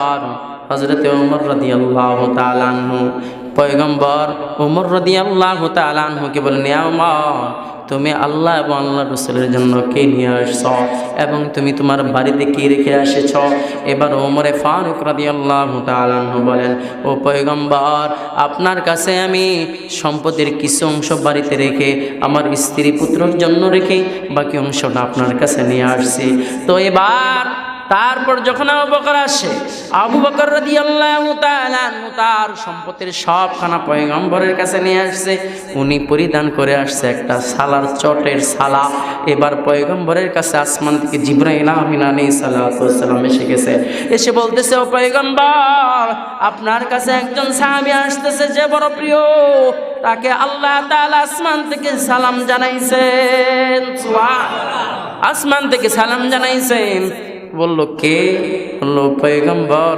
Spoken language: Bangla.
আর হজরত ওমর রাদিয়াল্লাহু তাআলা আনহু। পয়গম্বর ওমর রাদিয়াল্লাহু তাআলা আনহুকে বলেন ওমর তুমি আল্লাহ এবং আল্লাহ রসুলের জন্য কে নিয়ে আসছ? এবং তুমি তোমার বাড়িতে কি রেখে এসেছ এবার ওমরে ফারুক রাদিয়াল্লাহু তাআলা আনহু বলেন, ও পয়গম্বর, আপনার কাছে আমি সম্পদের কিছু অংশ বাড়িতে রেখে, আমার স্ত্রী পুত্রর জন্য রেখে বাকি অংশটা আপনার কাছে নিয়ে আসছি। তো এবার তারপর যখন আবু বকর আসে, আবু বকর তাআলা আনহু তার সম্পত্তির সবখানা পয়গম্বরের কাছে নিয়ে আসছে। উনি পরিধান করে আসছে একটা সালার চটের সালা। এবার পয়গম্বরের কাছে আসমান থেকে জিব্রাইল আমিন এসে গেছে। এসে বলতেছে, ও পয়গম্বর, আপনার কাছে একজন সাহাবী আসতেছে যে বড় প্রিয়। তাকে আল্লাহ তাআলা আসমান থেকে সালাম জানাইছেন। আসমান থেকে সালাম জানাইছেন। বলল কে? বলল পয়গম্বর।